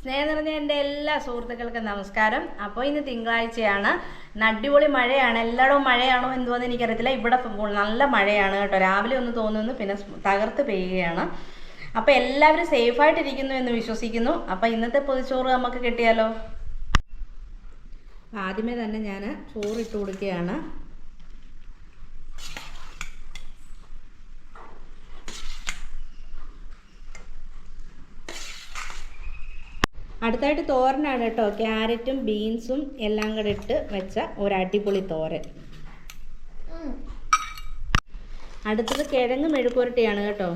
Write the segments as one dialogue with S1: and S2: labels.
S1: സ്നേഹം നിറഞ്ഞ എന്റെ എല്ലാ സുഹൃത്തുക്കൾക്കും നമസ്കാരം. അപ്പോൾ ഇന്ന് തിങ്കളാഴ്ചയാണ്. അടിപൊളി മഴയാണ്. എല്ലായിടവും മഴയാണോ എന്തുവെന്ന് എനിക്കറിയത്തില്ല. ഇവിടെ നല്ല മഴയാണ് കേട്ടോ. രാവിലെ ഒന്ന് തോന്നുന്നു പിന്നെ തകർത്ത് പെയ്യുകയാണ്. അപ്പോൾ എല്ലാവരും സേഫായിട്ടിരിക്കുന്നു എന്ന് വിശ്വസിക്കുന്നു. അപ്പോൾ ഇന്നത്തെ പൊതിച്ചോറ് നമുക്ക് കിട്ടിയാലോ? ആദ്യമേ തന്നെ ഞാൻ ചോറിട്ട് കൊടുക്കുകയാണ്. അടുത്തായിട്ട് തോരനാണ് കേട്ടോ. ക്യാരറ്റും ബീൻസും എല്ലാം കൂടെ ഇട്ട് വെച്ച ഒരു അടിപൊളി തോരൻ. അടുത്തത് കിഴങ്ങ് മെഴുക്കുരട്ടിയാണ് കേട്ടോ.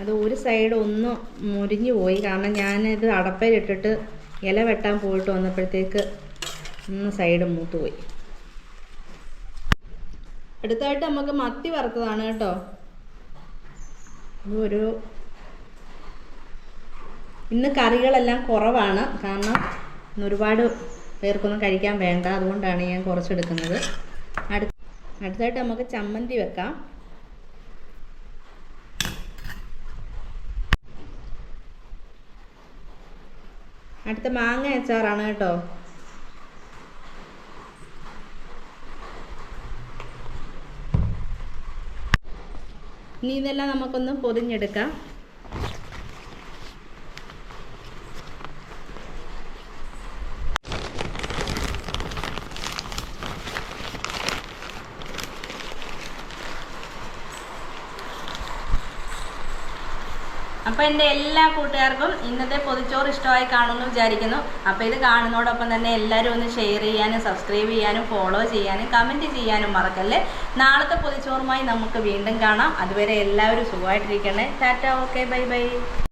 S1: അത് ഒരു സൈഡ് ഒന്ന് മുരിഞ്ഞു പോയി. കാരണം ഞാനിത് അടപ്പയിലിട്ടിട്ട് ഇല വെട്ടാൻ പോയിട്ട് വന്നപ്പോഴത്തേക്ക് ഒന്ന് സൈഡ് മൂത്ത് പോയി. അടുത്തായിട്ട് നമുക്ക് മത്തി വറുത്തതാണ് കേട്ടോ. ഒരു ഇന്ന് കറികളെല്ലാം കുറവാണ്. കാരണം ഒരുപാട് പേർക്കൊന്നും കഴിക്കാൻ വേണ്ട. അതുകൊണ്ടാണ് ഞാൻ കുറച്ചെടുക്കുന്നത്. അടു അടുത്തായിട്ട് നമുക്ക് ചമ്മന്തി വെക്കാം. അടുത്ത മാങ്ങ അച്ചാറാണ് കേട്ടോ. ഇനി ഇതെല്ലാം നമുക്കൊന്ന് പൊതിഞ്ഞെടുക്കാം. അപ്പോൾ എന്റെ എല്ലാ കൂട്ടുകാർക്കും ഇന്നത്തെ പൊതിച്ചോറ് ഇഷ്ടമായി കാണുമെന്ന് വിചാരിക്കുന്നു. അപ്പോൾ ഇത് കാണുന്നതോടൊപ്പം തന്നെ എല്ലാവരും ഒന്ന് ഷെയർ ചെയ്യാനും സബ്സ്ക്രൈബ് ചെയ്യാനും ഫോളോ ചെയ്യാനും കമന്റ് ചെയ്യാനും മറക്കല്ലേ? നാളത്തെ പൊതിച്ചോറുമായി നമുക്ക് വീണ്ടും കാണാം. അതുവരെ എല്ലാവരും സുഖമായിട്ടിരിക്കണേ. Tata okay bye bye